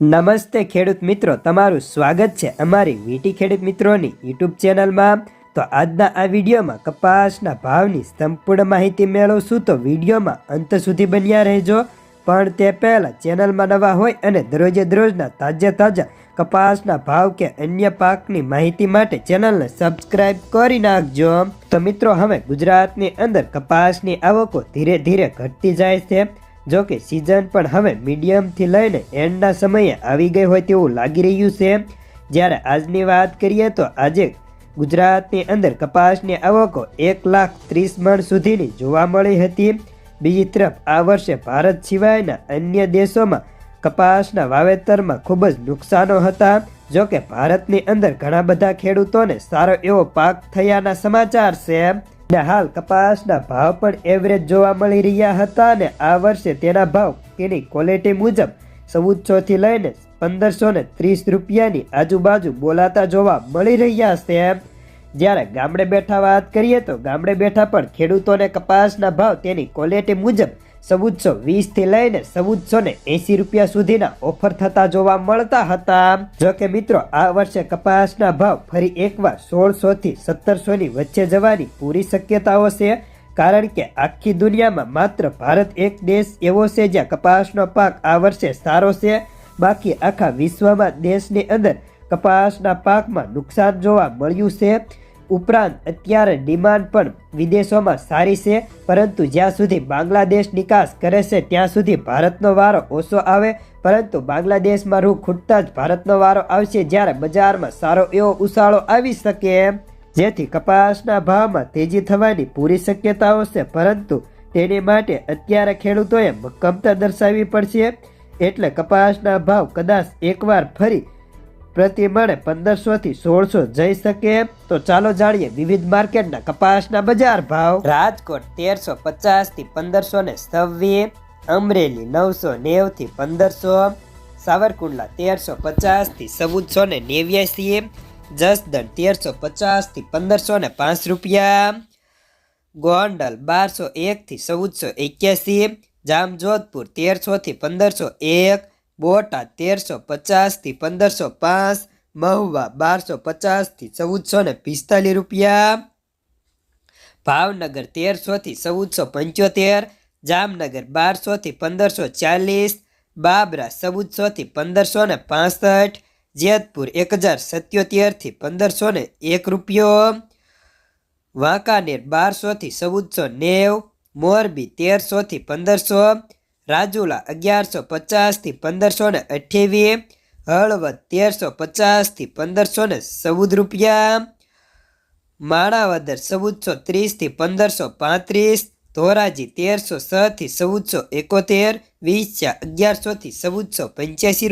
નમસ્તે ખેડૂત મિત્રો, તમારું સ્વાગત છે અમારી વીટી ખેડૂત મિત્રોની યુટ્યુબ ચેનલમાં. તો આજના આ વિડીયોમાં કપાસના ભાવની સંપૂર્ણ માહિતી મેળવશું, તો વિડીયોમાં અંત સુધી બન્યા રહેજો. પણ તે પહેલાં ચેનલમાં નવા હોય અને દરરોજે દરરોજના તાજા તાજા કપાસના ભાવ કે અન્ય પાકની માહિતી માટે ચેનલને સબસ્ક્રાઇબ કરી નાખજો. તો મિત્રો, હવે ગુજરાતની અંદર કપાસની આવકો ધીરે ધીરે ઘટતી જાય છે. જો કે સિઝન પણ હવે મીડિયમથી લઈને એન્ડના સમયે આવી ગઈ હોય તેવું લાગી રહ્યું છે. જ્યારે આજની વાત કરીએ તો આજે ગુજરાતની અંદર કપાસની આવકો એક લાખ ત્રીસ મણ સુધીની જોવા મળી હતી. બીજી તરફ આ વર્ષે ભારત સિવાયના અન્ય દેશોમાં કપાસના વાવેતરમાં ખૂબ જ નુકસાનો હતા. જો કે ભારતની અંદર ઘણા બધા ખેડૂતોને સારો એવો પાક થયાના સમાચાર છે. ને, હાલ કપાસના ભાવ પણ એવરેજ જોવા મળી રહ્યા હતા અને આ વર્ષે તેના ભાવ તેની ક્વોલિટી મુજબ ચૌદસો થી લઈને પંદરસો ને ત્રીસ રૂપિયાની આજુબાજુ બોલાતા જોવા મળી રહ્યા છે જ્યારે ગામડે બેઠા વાત કરીએ તો ગામડે બેઠા પણ ખેડૂતોને કપાસના ભાવ તેની ક્વોલિટી મુજબ ચૌદસો વીસથી લઈને ચૌદસો ને એંસી રૂપિયા સુધીના ઓફર થતા જોવા મળતા હતા. જો કે મિત્રો, આ વર્ષે કપાસના ભાવ ફરી એકવાર સોળસોથી સત્તરસોની વચ્ચે જવાની પૂરી શક્યતાઓ છે. કારણ કે આખી દુનિયામાં માત્ર ભારત એક દેશ એવો છે જ્યાં કપાસનો પાક આ વર્ષે સારો છે. બાકી આખા વિશ્વમાં દેશની અંદર કપાસના પાકમાં નુકસાન જોવા મળ્યું છે. ઉપરાંત અત્યારે ડિમાન્ડ પણ વિદેશોમાં સારી છે, પરંતુ જ્યાં સુધી બાંગ્લાદેશ નિકાસ કરે છે, ત્યાં સુધી ભારતનો વારો ઓછો આવે, પરંતુ બાંગ્લાદેશમાં રૂ ખૂટતા જ ભારતનો વારો આવશે જ્યારે બજારમાં સારો એવો ઉછાળો આવી શકે. જેથી કપાસના ભાવમાં તેજી થવાની પૂરી શક્યતાઓ છે, પરંતુ તેની માટે અત્યારે ખેડૂતોએ મક્કમતા દર્શાવવી પડશે. એટલે કપાસના ભાવ કદાચ એકવાર ફરી પ્રતિ મણે પંદરસો સોળસો જઈ શકે તો ચાલો જાણીએ વિવિધ માર્કેટના કપાસના બજાર ભાવ. રાજકોટ તેરસો પચાસથી પંદરસો ને છવ્વીસ, અમરેલી નવસો નેવથી પંદરસો, સાવરકુંડલા તેરસો પચાસથી ચૌદસો ને નેવ્યાસી જસદણ તેરસો પચાસથી પંદરસો ને પાંચ રૂપિયા, ગોંડલ બારસો એક થી ચૌદસો એક્યાસી જામજોધપુર તેરસો થી પંદરસો એક બોટાદ તેરસો પચાસથી પંદરસો પાંચ, મહુવા બારસો પચાસથી ચૌદસો ને પિસ્તાલીસ રૂપિયા. ભાવનગર તેરસોથી ચૌદસો પંચોતેર, જામનગર બારસોથી પંદરસો ચાલીસ, બાબરા ચૌદસોથી પંદરસો ને પાસઠ, જેતપુર એક હજાર સત્યોતેરથી પંદરસો ને એક રૂપિયો. વાંકાનેર બારસોથી ચૌદસો નેવ, મોરબી તેરસોથી પંદરસો રાજુલા અગિયારસો પચાસથી પંદરસો ને અઠ્યાવીસ હળવદ તેરસો પચાસથી પંદરસો ને ચૌદ રૂપિયા, માણાવદર ચૌદસો ત્રીસથી પંદરસો પાંત્રીસ, ધોરાજી તેરસો છથી ચૌદસો એકોતેર વીસા અગિયારસોથી ચૌદસો પંચ્યાસી